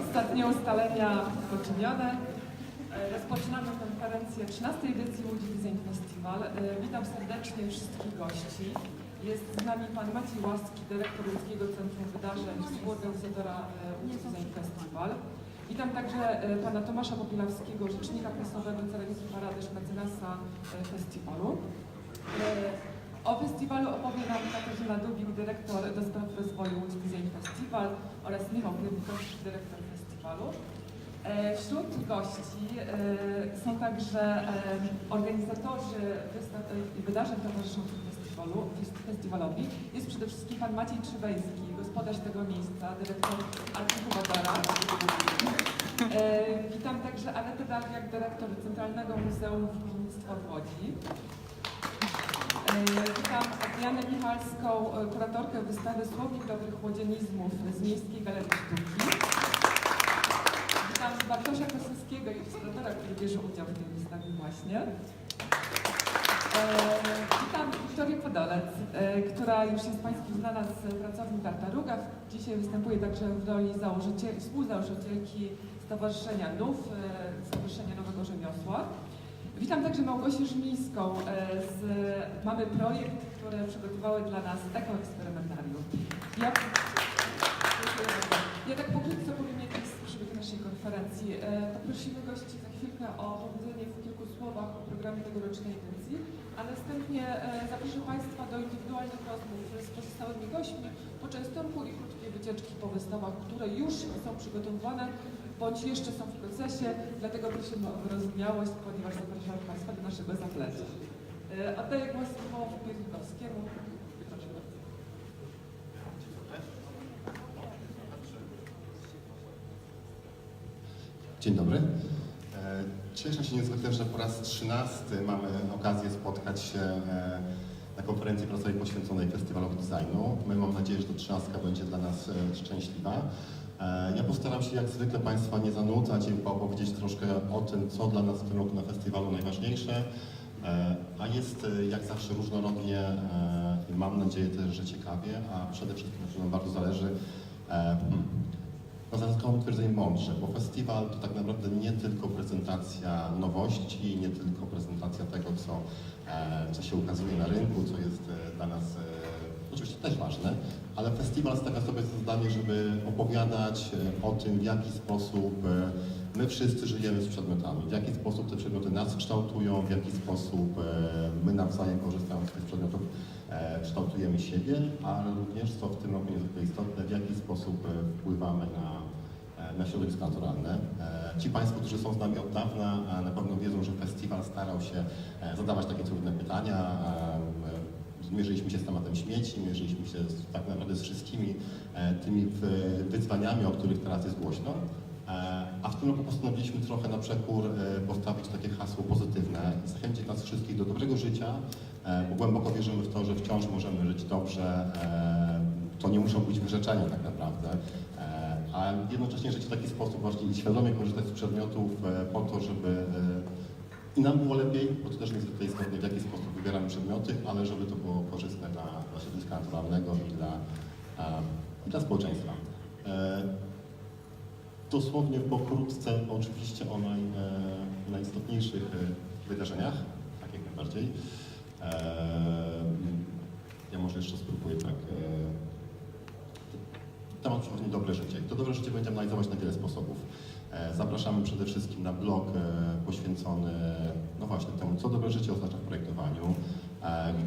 Ostatnie ustalenia poczynione. Rozpoczynamy konferencję 13 edycji Łódź Design Festival. E, Witam serdecznie wszystkich gości. Jest z nami pan Maciej Łaski, dyrektor Łódzkiego Centrum Wydarzeń, współorganizatora e, Łódź Design Festival. Witam także e, pana Tomasza Popilawskiego, rzecznika prasowego Ceremonii Paradyż, mecenasa e, festiwalu. E, O festiwalu opowie nam Katarzyna Dubik, dyrektor do spraw rozwoju Łódź Design Festival oraz Michał Krywikowicz, dyrektor festiwalu. Wśród gości są także organizatorzy wydarzeń towarzyszących festiwalu, fest- festiwalowi. Jest przede wszystkim pan Maciej gospodarz tego miejsca, dyrektor Archiwodora. E, Witam także Anetę Darwiak, dyrektor Centralnego Muzeum Wininictwa w Łodzi. E, Witam Adrianę Michalską, kuratorkę wystawy Słownik Dobrych Łodzianizmów z Miejskiej Galerii Sztuki. Witam Bartosza Kosowskiego, ilustratora, który bierze udział w tej wystawie właśnie. E, Witam Wiktorię Podolec, e, która już jest Państwu znana z pracowni Tartaruga. Dzisiaj występuje także w roli założyciel, współzałożycielki Stowarzyszenia NUF, e, Stowarzyszenia Nowego Rzemiosła. Witam także Małgosię Żmińską. e, Z, mamy projekt, który przygotowały dla nas ekoeksperymentarium. Ja, ja tak pokrótce powiem, jaki jest przebieg naszej konferencji. Poprosimy gości za chwilkę o powiedzenie w kilku słowach o programie tegorocznej edycji, a następnie e, zaproszę Państwa do indywidualnych rozmów z pozostałymi gośćmi, poczęstunku i krótkiej wycieczki po wystawach, które już są przygotowywane bądź jeszcze są w procesie, dlatego prosimy o wyrozumiałość, ponieważ zapraszamy Państwa do naszego zaplecza. Oddaję głos Michałowi bardzo. Dzień dobry. E, Cieszę się niezwykle, że po raz trzynasty mamy okazję spotkać się e, na konferencji prasowej poświęconej festiwalowi designu. My mam nadzieję, że ta trzynastka będzie dla nas e, szczęśliwa. Ja postaram się jak zwykle Państwa nie zanudzać i opowiedzieć troszkę o tym, co dla nas w tym roku na festiwalu najważniejsze. A jest jak zawsze różnorodnie i mam nadzieję też, że ciekawie, a przede wszystkim, że nam bardzo zależy hmm, no twierdzeniem mądrze, bo festiwal to tak naprawdę nie tylko prezentacja nowości, nie tylko prezentacja tego, co, e, co się ukazuje na rynku, co jest e, dla nas e, oczywiście też ważne, ale festiwal stawia sobie za zadanie, żeby opowiadać o tym, w jaki sposób my wszyscy żyjemy z przedmiotami, w jaki sposób te przedmioty nas kształtują, w jaki sposób e, my nawzajem korzystając z tych przedmiotów e, kształtujemy siebie, ale również, co w tym roku niezwykle istotne, w jaki sposób e, wpływamy na, na środowisko naturalne. Ci Państwo, którzy są z nami od dawna, na pewno wiedzą, że festiwal starał się zadawać takie trudne pytania. Mierzyliśmy się z tematem śmieci, mierzyliśmy się tak naprawdę z wszystkimi tymi wyzwaniami, o których teraz jest głośno. W tym roku postanowiliśmy trochę na przekór e, postawić takie hasło pozytywne zachęcić nas wszystkich do dobrego życia, e, bo głęboko wierzymy w to, że wciąż możemy żyć dobrze. e, To nie muszą być wyrzeczenia tak naprawdę, a jednocześnie żyć w taki sposób właśnie świadomie korzystać z przedmiotów po to, żeby i nam było lepiej, bo to też niezwykle istotne, w jaki sposób wybieramy przedmioty, ale żeby to było korzystne dla, środowiska naturalnego i dla, dla społeczeństwa. Dosłownie pokrótce oczywiście o naj, e, najistotniejszych e, wydarzeniach, tak jak najbardziej. E, Ja może jeszcze spróbuję tak. Temat przewodni Dobre Życie. To Dobre Życie będziemy analizować na wiele sposobów. Zapraszamy przede wszystkim na blog poświęcony no właśnie temu, co dobre życie oznacza w projektowaniu,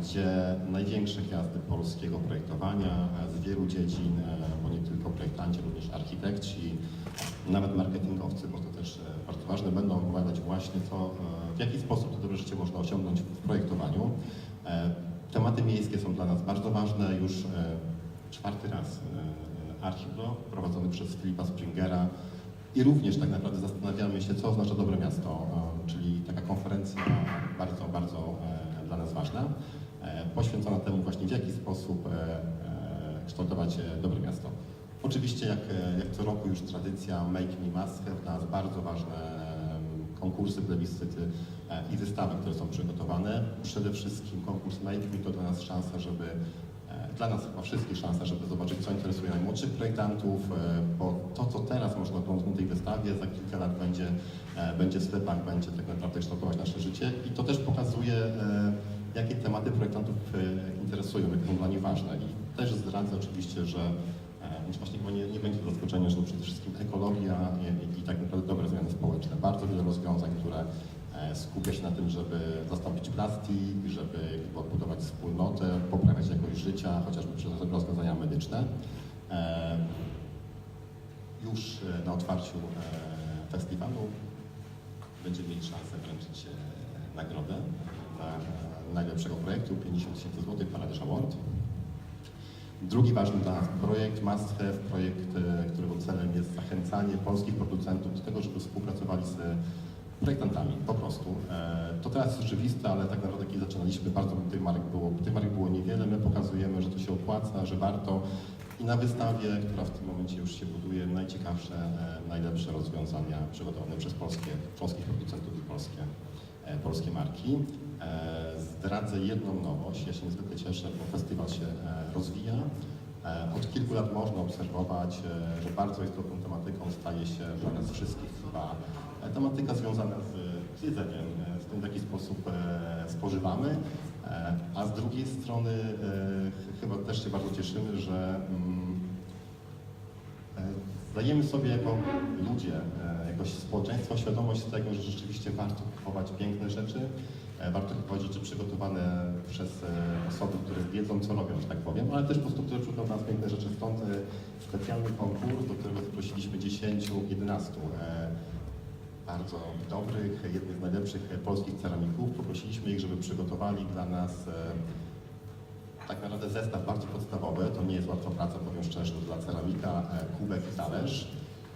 gdzie największe gwiazdy polskiego projektowania e, z wielu dziedzin, e, bo nie tylko projektanci, również architekci, nawet marketingowcy, bo to też e, bardzo ważne, będą opowiadać właśnie e, w jaki sposób to dobre życie można osiągnąć w projektowaniu. E, Tematy miejskie są dla nas bardzo ważne. Już e, czwarty raz e, Archiplo prowadzony przez Filipa Springera i również tak naprawdę zastanawiamy się, co oznacza dobre miasto, e, czyli taka konferencja bardzo, bardzo e, dla nas ważna, e, poświęcona temu właśnie w jaki sposób kształtować dobre miasto. Oczywiście jak, jak co roku już tradycja Make Me Must Have dla nas bardzo ważne konkursy, plebiscyty i wystawy, które są przygotowane. Przede wszystkim konkurs Make Me to dla nas szansa, żeby dla nas chyba wszystkich szansa, żeby zobaczyć, co interesuje najmłodszych projektantów, e, bo to, co teraz można oglądać na tej wystawie, za kilka lat będzie, e, będzie w sklepach, będzie tak naprawdę kształtować nasze życie i to też pokazuje, e, jakie tematy projektantów interesują, jakie są dla nich ważne. I też zdradzę oczywiście, że właśnie nie, nie będzie to zaskoczenie, że to przede wszystkim ekologia i, i tak naprawdę dobre zmiany społeczne. Bardzo wiele rozwiązań, które skupia się na tym, żeby zastąpić plastik, żeby odbudować wspólnotę, poprawiać jakość życia, chociażby przez rozwiązania medyczne. E, Już e, na otwarciu e, festiwalu będziemy mieli szansę wręczyć e, nagrodę dla e, najlepszego projektu 50 tysięcy złotych Paradish Award. Drugi ważny dla nas projekt Must Have, projekt, e, którego celem jest zachęcanie polskich producentów do tego, żeby współpracowali z projektantami, po prostu. E, To teraz jest oczywiste, ale tak naprawdę kiedy zaczynaliśmy, bardzo tych marek było, tych marek było niewiele, my pokazujemy, że to się opłaca, że warto i na wystawie, która w tym momencie już się buduje, najciekawsze, e, najlepsze rozwiązania przygotowane przez polskie, polskich producentów i polskie, e, polskie marki. Zdradzę jedną nowość, ja się niezwykle cieszę, bo festiwal się rozwija. Od kilku lat można obserwować, że bardzo istotną tematyką staje się dla nas wszystkich chyba tematyka związana z, jedzeniem, e, z tym w jaki sposób e, spożywamy, e, a z drugiej strony e, ch- chyba też się bardzo cieszymy, że mm, e, zdajemy sobie jako ludzie, e, jako społeczeństwo świadomość tego, że rzeczywiście warto kupować piękne rzeczy, e, warto kupować rzeczy przygotowane przez e, osoby, które wiedzą, co robią, że tak powiem, ale też po prostu, które przygotują nas piękne rzeczy. Stąd e, specjalny konkurs, do którego zaprosiliśmy 10, 11 e, bardzo dobrych, jednych z najlepszych polskich ceramików. Poprosiliśmy ich, żeby przygotowali dla nas e, tak naprawdę zestaw bardzo podstawowy, to nie jest łatwa praca, powiem szczerze, dla ceramika, e, kubek i talerz,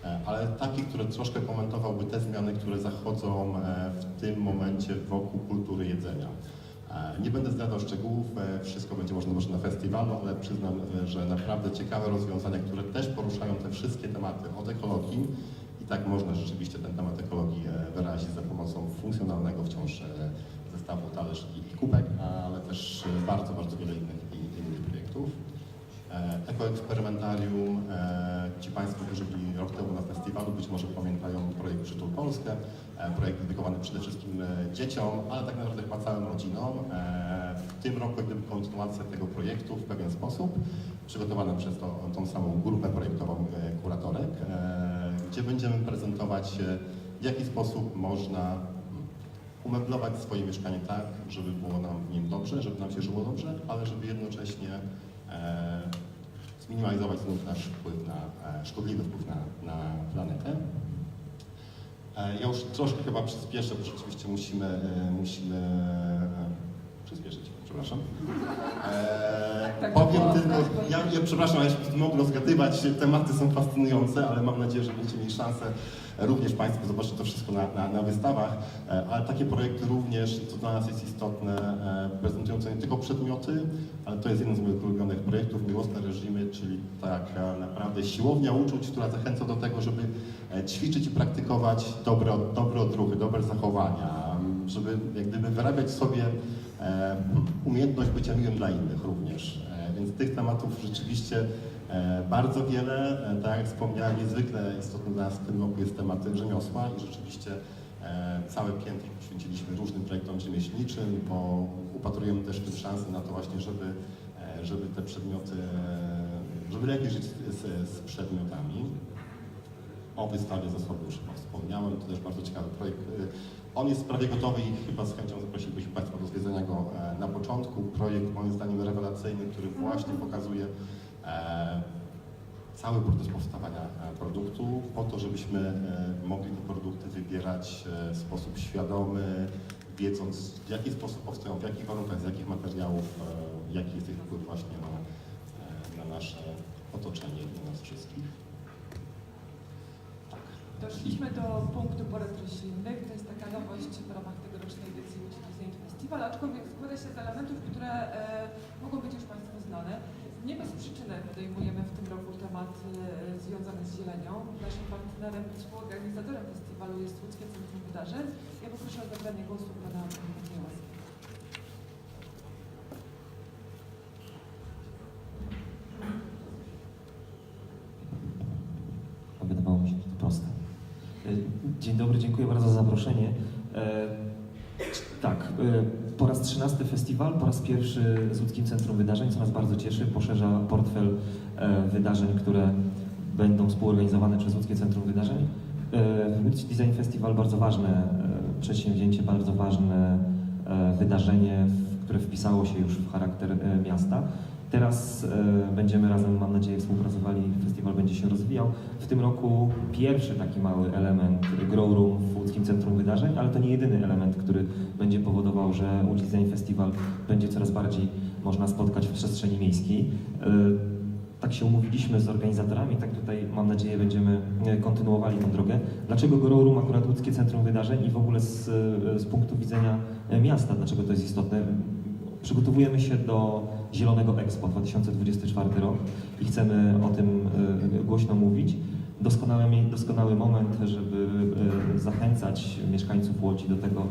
e, ale taki, który troszkę komentowałby te zmiany, które zachodzą w tym momencie wokół kultury jedzenia. Nie będę zdradzał szczegółów, wszystko będzie można może na festiwalu, ale przyznam, że naprawdę ciekawe rozwiązania, które też poruszają te wszystkie tematy od ekologii tak można rzeczywiście ten temat ekologii e, wyrazić za pomocą funkcjonalnego wciąż e, zestawu talerz i, kubek, ale też e, bardzo, bardzo wiele innych, innych projektów. Ekoeksperymentarium, ci Państwo, którzy byli rok temu na festiwalu, być może pamiętają projekt Przytul Polskę, projekt dedykowany przede wszystkim dzieciom, ale tak naprawdę chyba całym rodzinom. W tym roku gdyby kontynuacja tego projektu w pewien sposób, przygotowana przez to, tą samą grupę projektową kuratorek, gdzie będziemy prezentować w jaki sposób można umeblować swoje mieszkanie tak, żeby było nam w nim dobrze, żeby nam się żyło dobrze, ale żeby jednocześnie e, zminimalizować znów nasz wpływ na, e, szkodliwy wpływ na, na planetę. E, ja już troszkę chyba przyspieszę, bo rzeczywiście musimy, e, musimy e, przepraszam. E, Tak, powiem tak, tylko, tak. ja, ja przepraszam, ja się mogę rozgadywać, tematy są fascynujące, ale mam nadzieję, że będziecie mieli szansę e, również Państwo zobaczyć to wszystko na, na, na wystawach, e, ale takie projekty również, co dla nas jest istotne, e, prezentujące nie tylko przedmioty, ale to jest jeden z moich ulubionych projektów, Miłosne Reżimy, czyli taka naprawdę siłownia uczuć, która zachęca do tego, żeby e, ćwiczyć i praktykować dobre, dobre odruchy, dobre zachowania, żeby jak gdyby wyrabiać sobie e, umiejętność bycia miłym dla innych również. E, Więc tych tematów rzeczywiście e, bardzo wiele. E, Tak jak wspomniałem, niezwykle istotny dla nas w tym roku jest temat rzemiosła i rzeczywiście e, całe piętro poświęciliśmy różnym projektom rzemieślniczym, bo upatrujemy też tym szansę na to właśnie, żeby, e, żeby te przedmioty, e, żeby lepiej żyć z, z, przedmiotami. O wystawie zasoby już wspomniałem, to też bardzo ciekawy projekt. On jest prawie gotowy i chyba z chęcią zaprosilibyśmy Państwa do zwiedzenia go e, na początku. Projekt moim zdaniem rewelacyjny, który właśnie pokazuje e, cały proces powstawania e, produktu po to, żebyśmy mogli te produkty wybierać w sposób świadomy, wiedząc w jaki sposób powstają, w jakich warunkach, z jakich materiałów, jaki jest ich wpływ właśnie na, na nasze otoczenie i na nas wszystkich. Doszliśmy do punktu porad roślinnych. To jest taka nowość w ramach tegorocznej edycji Łódź Design Festival, aczkolwiek składa się z elementów, które e, mogą być już Państwu znane. Nie bez przyczyny podejmujemy w tym roku temat e, związany z zielenią. Naszym partnerem współorganizatorem festiwalu jest Łódzkie Centrum Wydarzeń. Ja poproszę o zabranie głosu pana Macieja Łaskiego. A Wydawało mi się, że to proste. E, Dzień dobry, dziękuję bardzo zaproszenie. E, Tak, e, po raz 13 festiwal, po raz pierwszy z Łódzkim Centrum Wydarzeń, co nas bardzo cieszy, poszerza portfel e, wydarzeń, które będą współorganizowane przez Łódzkie Centrum Wydarzeń. Łódź Design Festival bardzo ważne przedsięwzięcie, bardzo ważne wydarzenie, które wpisało się już w charakter miasta. Teraz e, będziemy razem, mam nadzieję, współpracowali, festiwal będzie się rozwijał. W tym roku pierwszy taki mały element Grow Room w Łódzkim Centrum Wydarzeń, ale to nie jedyny element, który będzie powodował, że Łódź Design Festival będzie coraz bardziej można spotkać w przestrzeni miejskiej. E, Tak się umówiliśmy z organizatorami, tak tutaj mam nadzieję będziemy e, kontynuowali tą drogę. Dlaczego Grow Room akurat Łódzkie Centrum Wydarzeń i w ogóle z, e, z punktu widzenia miasta, dlaczego to jest istotne? Przygotowujemy się do Zielonego Expo 2024 rok i chcemy o tym e, głośno mówić. Doskonały, doskonały moment, żeby e, zachęcać mieszkańców Łodzi do tego,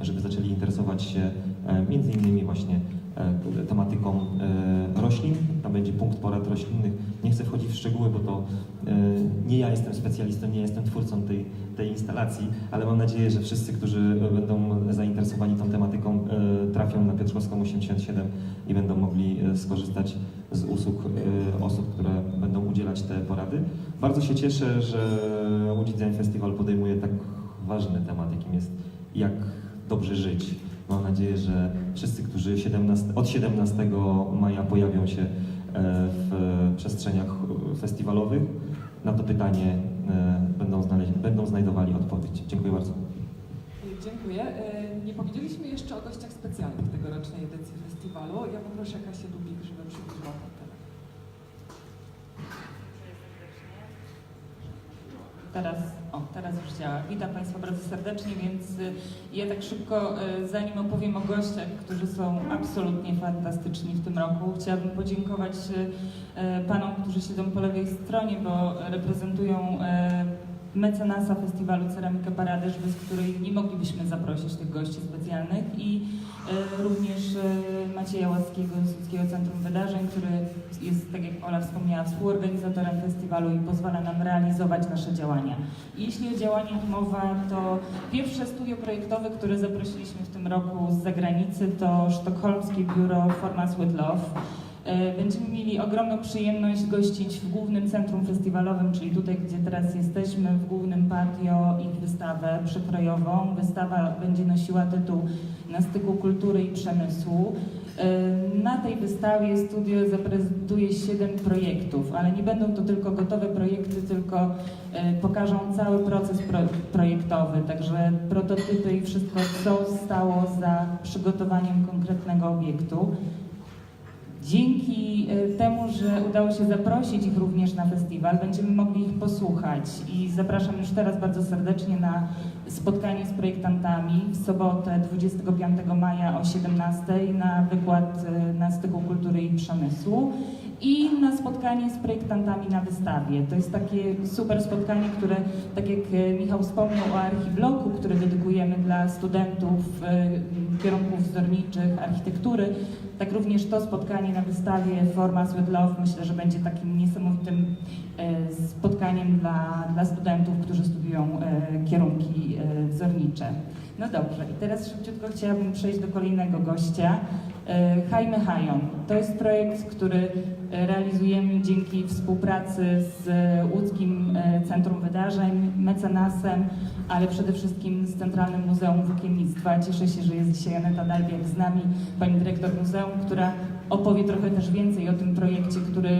żeby zaczęli interesować się e, między innymi właśnie tematyką e, roślin. Tam będzie punkt porad roślinnych. Nie chcę wchodzić w szczegóły, bo to e, nie ja jestem specjalistą, nie jestem twórcą tej, tej instalacji, ale mam nadzieję, że wszyscy, którzy będą zainteresowani tą tematyką, e, trafią na Piotrkowską 87 i będą mogli e, skorzystać z usług e, osób, które będą udzielać te porady. Bardzo się cieszę, że Łódź Design Festival podejmuje tak ważny temat, jakim jest jak dobrze żyć. Mam nadzieję, że wszyscy, którzy 17, od 17 maja pojawią się e, w przestrzeniach e, festiwalowych, na to pytanie e, będą, znaleźć, będą znajdowali odpowiedź. Dziękuję bardzo. Dziękuję. Nie powiedzieliśmy jeszcze o gościach specjalnych tegorocznej edycji festiwalu. Ja poproszę Kasię Dubik, żeby przybliżyła ten temat. Teraz, o, teraz już działa. Witam Państwa bardzo serdecznie, więc y, ja tak szybko, y, zanim opowiem o gościach, którzy są absolutnie fantastyczni w tym roku, chciałabym podziękować y, Panom, którzy siedzą po lewej stronie, bo reprezentują mecenasa festiwalu Ceramika Paradyż, bez której nie moglibyśmy zaprosić tych gości specjalnych i y, również y, Macieja Łaskiego z Łódzkiego Centrum Wydarzeń, który jest, tak jak Ola wspomniała, współorganizatorem festiwalu i pozwala nam realizować nasze działania. Jeśli o działaniach mowa, to pierwsze studio projektowe, które zaprosiliśmy w tym roku z zagranicy, to sztokholmskie biuro Formats with Love. E, Będziemy mieli ogromną przyjemność gościć w głównym centrum festiwalowym, czyli tutaj, gdzie teraz jesteśmy, w głównym patio ich wystawę przekrojową. Wystawa będzie nosiła tytuł Na styku kultury i przemysłu. E, Na tej wystawie studio zaprezentuje siedem projektów, ale nie będą to tylko gotowe projekty, tylko e, pokażą cały proces pro, projektowy, także prototypy i wszystko, co stało za przygotowaniem konkretnego obiektu. Dzięki e, temu, że udało się zaprosić ich również na festiwal, będziemy mogli ich posłuchać. I zapraszam już teraz bardzo serdecznie na spotkanie z projektantami w sobotę 25 maja o 17 na wykład e, na styku kultury i przemysłu i na spotkanie z projektantami na wystawie. To jest takie super spotkanie, które, tak jak e, Michał wspomniał o archibloku, który dedykujemy dla studentów e, kierunków wzorniczych, architektury, tak również to spotkanie na wystawie Formats with Love myślę, że będzie takim niesamowitym e, spotkaniem dla, dla studentów, którzy studiują kierunki wzornicze. No dobrze, i teraz szybciutko chciałabym przejść do kolejnego gościa. E, Jaime Hajon. To jest projekt, który realizujemy dzięki współpracy z Łódzkim e, Centrum Wydarzeń, mecenasem, ale przede wszystkim z Centralnym Muzeum Włókiennictwa. Cieszę się, że jest dzisiaj Aneta Dalbiak z nami, pani dyrektor muzeum, która opowie trochę też więcej o tym projekcie, który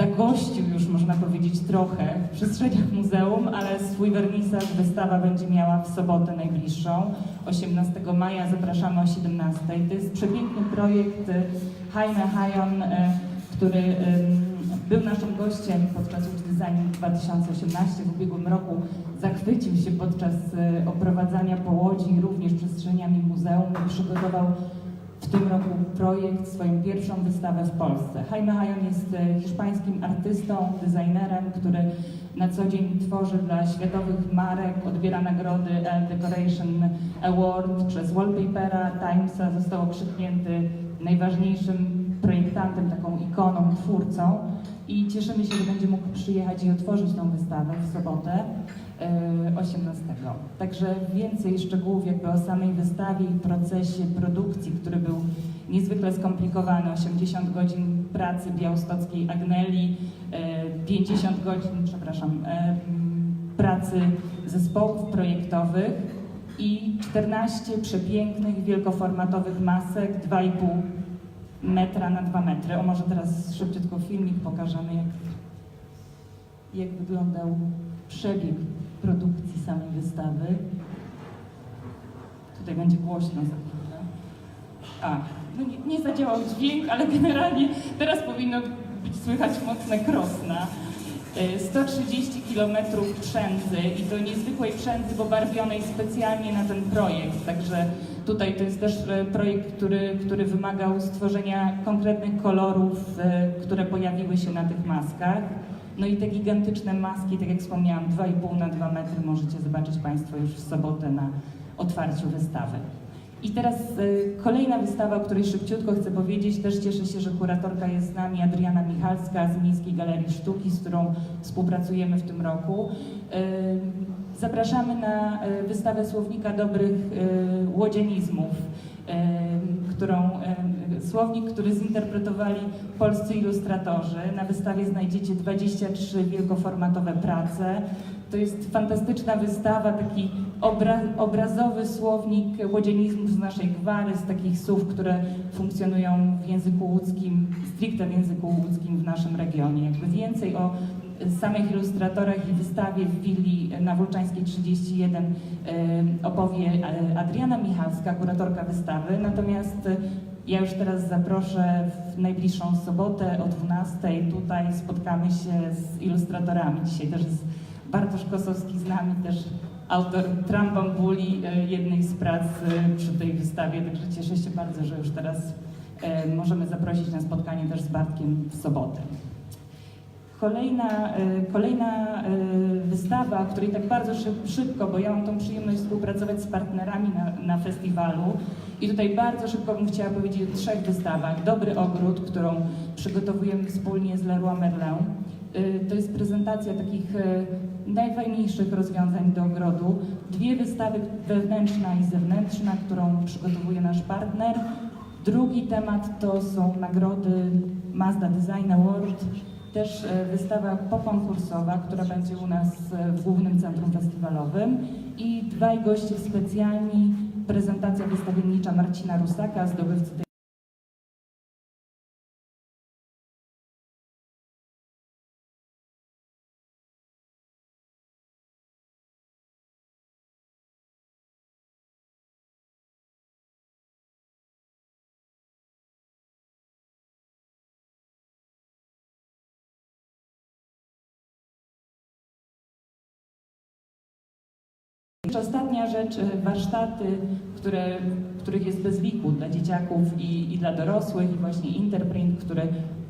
zagościł już, można powiedzieć, trochę w przestrzeniach muzeum, ale swój wernisaż wystawa będzie miała w sobotę najbliższą, 18 maja, zapraszamy o 17. To jest przepiękny projekt y, Jaime Hajon, y, który był naszym gościem podczas Łódź Design 2018 w ubiegłym roku. Zachwycił się podczas y, oprowadzania po Łodzi również przestrzeniami muzeum i przygotował w tym roku projekt, swoją pierwszą wystawę w Polsce. Jaime Hayon jest e, hiszpańskim artystą, designerem, który na co dzień tworzy dla światowych marek, odbiera nagrody Elle Decoration Award przez Wallpapera, Timesa, został okrzyknięty najważniejszym projektantem, taką ikoną, twórcą. I cieszymy się, że będzie mógł przyjechać i otworzyć tą wystawę w sobotę 18. Także więcej szczegółów jakby o samej wystawie i procesie produkcji, który był niezwykle skomplikowany, 80 godzin pracy białostockiej Agneli, e, 50 godzin, przepraszam, e, pracy zespołów projektowych i 14 przepięknych, wielkoformatowych masek, 2,5 metra na 2 metry. O może teraz szybciutko filmik pokażemy, jak, jak wyglądał przebieg produkcji samej wystawy. Tutaj będzie głośno za chwilę. A, no nie, nie zadziałał dźwięk, ale generalnie teraz powinno być słychać mocne krosna. Y, 130 km przędzy i to niezwykłej przędzy pobarwionej specjalnie na ten projekt. Także tutaj to jest też e, projekt, który, który wymagał stworzenia konkretnych kolorów, e, które pojawiły się na tych maskach. No i te gigantyczne maski, tak jak wspomniałam, 2,5 na 2 metry możecie zobaczyć Państwo już w sobotę na otwarciu wystawy. I teraz y, kolejna wystawa, o której szybciutko chcę powiedzieć. Też cieszę się, że kuratorka jest z nami, Adriana Michalska z Miejskiej Galerii Sztuki, z którą współpracujemy w tym roku. Y, zapraszamy na y, wystawę Słownika Dobrych y, Łodzianizmów, y, którą, y, słownik, który zinterpretowali polscy ilustratorzy. Na wystawie znajdziecie 23 wielkoformatowe prace. To jest fantastyczna wystawa, taki obra, obrazowy słownik łodzianizmów z naszej gwary, z takich słów, które funkcjonują w języku łódzkim, stricte w języku łódzkim w naszym regionie. Jakby więcej o samych ilustratorach i wystawie w willi na Wólczańskiej 31 e, opowie e, Adriana Michalska, kuratorka wystawy. Natomiast ja już teraz zaproszę w najbliższą sobotę o 12 tutaj spotkamy się z ilustratorami. Dzisiaj też jest Bartosz Kosowski z nami, też autor Trambambuli, e, jednej z prac e, przy tej wystawie, także cieszę się bardzo, że już teraz e, możemy zaprosić na spotkanie też z Bartkiem w sobotę. Kolejna, kolejna wystawa, której tak bardzo szyb, szybko, bo ja mam tą przyjemność współpracować z partnerami na, na festiwalu i tutaj bardzo szybko bym chciała powiedzieć o trzech wystawach. Dobry Ogród, którą przygotowujemy wspólnie z Leroy Merlin. Y, To jest prezentacja takich e, najfajniejszych rozwiązań do ogrodu. Dwie wystawy, wewnętrzna i zewnętrzna, którą przygotowuje nasz partner. Drugi temat to są nagrody Mazda Design Award. Też e, wystawa pokonkursowa, która będzie u nas w głównym centrum festiwalowym. I dwaj goście specjalni, prezentacja wystawiennicza Marcina Rusaka, zdobywcy tej Ostatnia rzecz, e, warsztaty, które, których jest bez liku dla dzieciaków i, i dla dorosłych i właśnie Interprint, który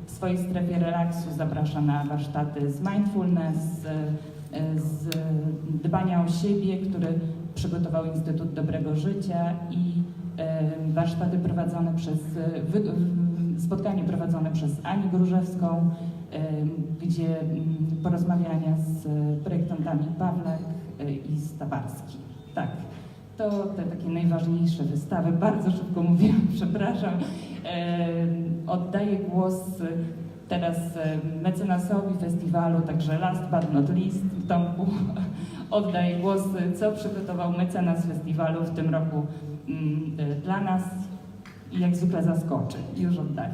w swojej strefie relaksu zaprasza na warsztaty z mindfulness, z, z dbania o siebie, który przygotował Instytut Dobrego Życia i warsztaty prowadzone przez, spotkanie prowadzone przez Anię Grużewską, gdzie m, porozmawiania z projektantami Pawlek Stawarski. Tak, to te takie najważniejsze wystawy. Bardzo szybko mówiłam, przepraszam. E, Oddaję głos e, teraz e, mecenasowi festiwalu, także last but not least, Tomku. Oddaję głos, e, co przygotował mecenas festiwalu w tym roku mm, e, dla nas i jak zwykle zaskoczy. Już oddaję.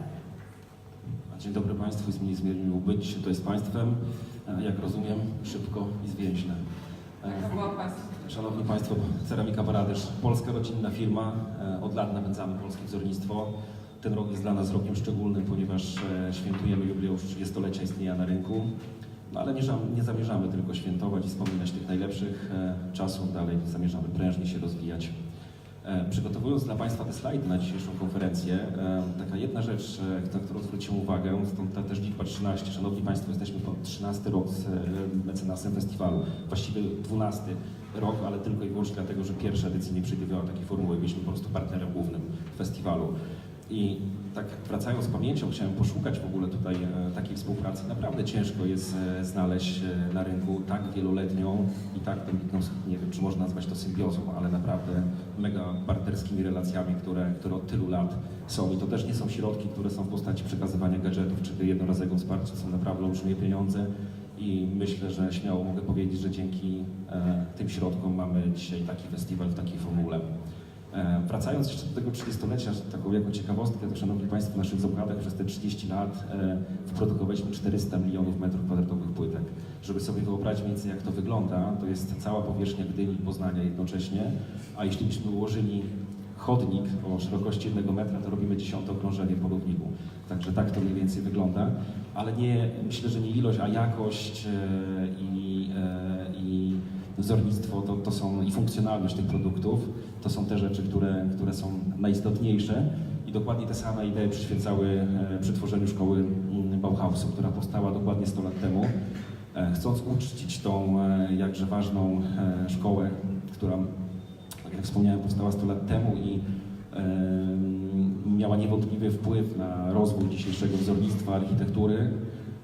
Dzień dobry Państwu, jest mi niezmiernie miło być tutaj z Państwem. Jak rozumiem, szybko i zwięźle. Państwa. Szanowni Państwo, Ceramika Paradyż, polska rodzinna firma. E, Od lat napędzamy polskie wzornictwo. Ten rok jest dla nas rokiem szczególnym, ponieważ e, świętujemy jubileusz 30-lecia istnienia na rynku. No ale nie, nie zamierzamy tylko świętować i wspominać tych najlepszych e, czasów, dalej zamierzamy prężnie się rozwijać. E, Przygotowując dla Państwa te slajdy na dzisiejszą konferencję, e, taka jedna rzecz, e, na którą zwróciłem uwagę, stąd ta też liczba 13. Szanowni Państwo, jesteśmy po 13 rok mecenasem festiwalu, właściwie 12 rok, ale tylko i wyłącznie dlatego, że pierwsza edycja nie przewidywała takiej formuły, byliśmy po prostu partnerem głównym festiwalu. I tak wracając z pamięcią, chciałem poszukać w ogóle tutaj e, takiej współpracy. Naprawdę ciężko jest e, znaleźć e, na rynku tak wieloletnią i tak, no, nie wiem, czy można nazwać to symbiozą, ale naprawdę mega partnerskimi relacjami, które, które od tylu lat są. I to też nie są środki, które są w postaci przekazywania gadżetów czy jednorazowego wsparcia, są naprawdę olbrzymie pieniądze. I myślę, że śmiało mogę powiedzieć, że dzięki e, tym środkom mamy dzisiaj taki festiwal w takiej formule. Wracając jeszcze do tego 30-lecia, taką jako ciekawostkę, to Szanowni Państwo, w naszych zakładach przez te 30 lat e, wyprodukowaliśmy 400 milionów metrów kwadratowych płytek. Żeby sobie wyobrazić więcej jak to wygląda, to jest cała powierzchnia Gdyni i Poznania jednocześnie, a jeśli byśmy ułożyli chodnik o szerokości jednego metra, to robimy dziesiąte okrążenie po równiku. Także tak to mniej więcej wygląda, ale nie, myślę, że nie ilość, a jakość e, i, e, wzornictwo to, to są i funkcjonalność tych produktów, to są te rzeczy, które, które są najistotniejsze. I dokładnie te same idee przyświecały e, przy tworzeniu szkoły mm, Bauhausu, która powstała dokładnie 100 lat temu. E, Chcąc uczcić tą e, jakże ważną szkołę, która, tak jak wspomniałem, powstała 100 lat temu i miała niewątpliwy wpływ na rozwój dzisiejszego wzornictwa architektury,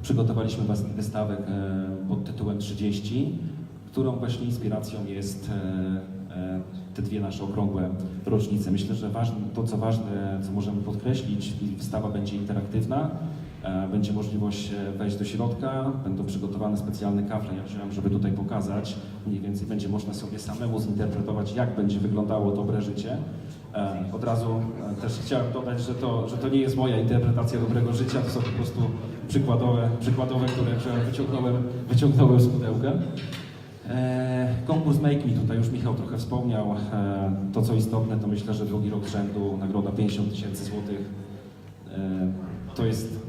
przygotowaliśmy e, pod tytułem 30, którą właśnie inspiracją jest e, e, te dwie nasze okrągłe rocznice. Myślę, że ważne, to co ważne, co możemy podkreślić, wystawa będzie interaktywna, e, będzie możliwość wejść do środka, będą przygotowane specjalne kafle, ja wziąłem, żeby tutaj pokazać, mniej więcej będzie można sobie samemu zinterpretować, jak będzie wyglądało dobre życie. Od razu też chciałem dodać, że to, że to nie jest moja interpretacja dobrego życia, to są po prostu przykładowe, przykładowe które wyciągnąłem, wyciągnąłem z pudełka. E, konkurs Make Me, tutaj już Michał trochę wspomniał. E, to co istotne, to myślę, że drugi rok rzędu nagroda 50 tysięcy złotych. E, to jest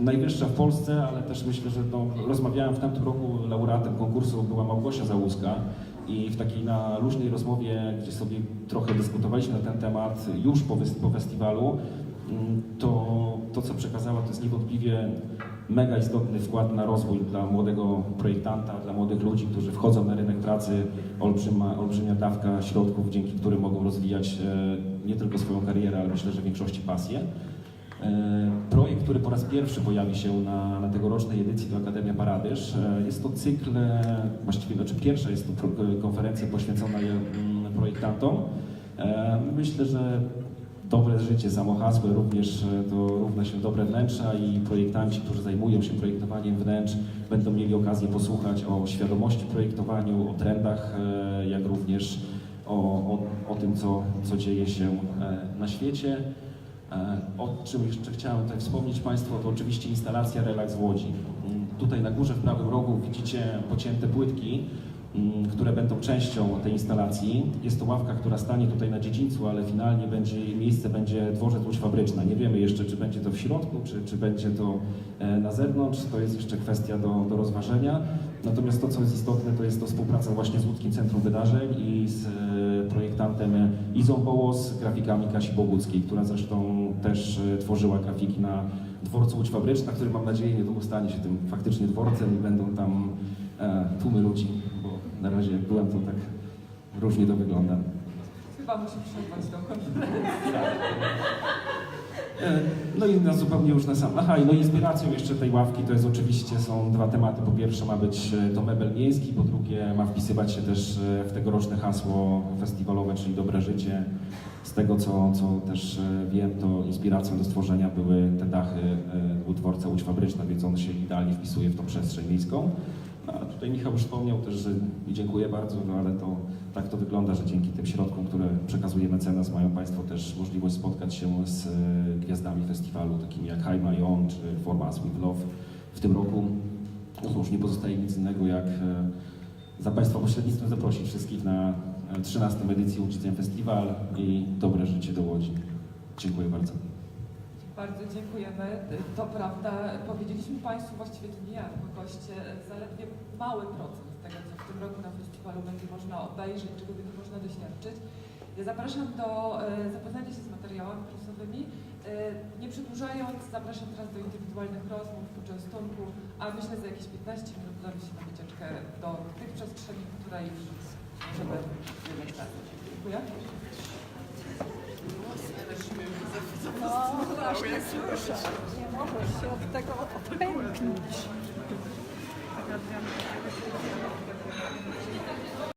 najwyższa w Polsce, ale też myślę, że no, rozmawiałem w tamtym roku, laureatem konkursu była Małgosia Załuska i w takiej na luźnej rozmowie, gdzie sobie trochę dyskutowaliśmy na ten temat już po, po festiwalu, mm, to, to co przekazała to jest niewątpliwie mega istotny wkład na rozwój dla młodego projektanta, dla młodych ludzi, którzy wchodzą na rynek pracy, olbrzyma, olbrzymia dawka środków, dzięki którym mogą rozwijać e, nie tylko swoją karierę, ale myślę, że w większości pasję. E, Projekt, który po raz pierwszy pojawi się na, na tegorocznej edycji to Akademia Paradyż. E, Jest to cykl, właściwie znaczy pierwsza jest to konferencja poświęcona projektantom. Myślę, że dobre życie, samo hasło również e, to równa się dobre wnętrza i projektanci, którzy zajmują się projektowaniem wnętrz, będą mieli okazję posłuchać o świadomości projektowaniu, o trendach, e, jak również o, o, o tym, co, co dzieje się e, na świecie. O czym jeszcze chciałem tutaj wspomnieć Państwu, to oczywiście instalacja Relax w Łodzi. Mm, Tutaj na górze w prawym rogu widzicie pocięte płytki, które będą częścią tej instalacji. Jest to ławka, która stanie tutaj na dziedzińcu, ale finalnie będzie, miejsce będzie dworzec Łódź Fabryczna. Nie wiemy jeszcze, czy będzie to w środku, czy, czy będzie to e, na zewnątrz. To jest jeszcze kwestia do, do rozważenia. Natomiast to, co jest istotne, to jest to współpraca właśnie z Łódzkim Centrum Wydarzeń i z e, projektantem Izą Bołos, grafikami Kasi Boguckiej, która zresztą też e, tworzyła grafiki na dworcu Łódź Fabryczna, który mam nadzieję niedługo stanie się tym faktycznie dworcem i będą tam e, tłumy ludzi, bo na razie byłem, to tak różnie to wygląda. Chyba musi przerwać tą konferencję. E, No i na zupełnie już na sam. Aha, i no inspiracją jeszcze tej ławki to jest oczywiście są dwa tematy. Po pierwsze ma być e, to mebel miejski, po drugie ma wpisywać się też e, w tegoroczne hasło festiwalowe, czyli dobre życie. Z tego co, co też wiem, to inspiracją do stworzenia były te dachy u dworca Łódź Fabryczna, więc on się idealnie wpisuje w tą przestrzeń miejską. A tutaj Michał już wspomniał też, że i dziękuję bardzo, no ale to tak to wygląda, że dzięki tym środkom, które przekazuje mecenas, mają Państwo też możliwość spotkać się z e, gwiazdami festiwalu, takimi jak Haima Jon czy Formas With Love w tym roku. No nie pozostaje nic innego jak e, za Państwa pośrednictwem zaprosić wszystkich na e, 13. edycję Łódzicem Festiwal i dobre życie do Łodzi. Dziękuję bardzo. Bardzo dziękujemy. To prawda, powiedzieliśmy Państwu, właściwie to nie ja, tylko goście, zaledwie mały procent tego, co w tym roku na festiwalu będzie można obejrzeć, czego będzie można doświadczyć. Ja zapraszam do e, zapoznania się z materiałami prasowymi. E, Nie przedłużając, zapraszam teraz do indywidualnych rozmów, poczęstunku, a myślę, za jakieś 15 minut udamy się na wycieczkę do tych przestrzeni, które już możemy wymieszczać. Dziękuję. Nie mogę się od tego odpęknąć.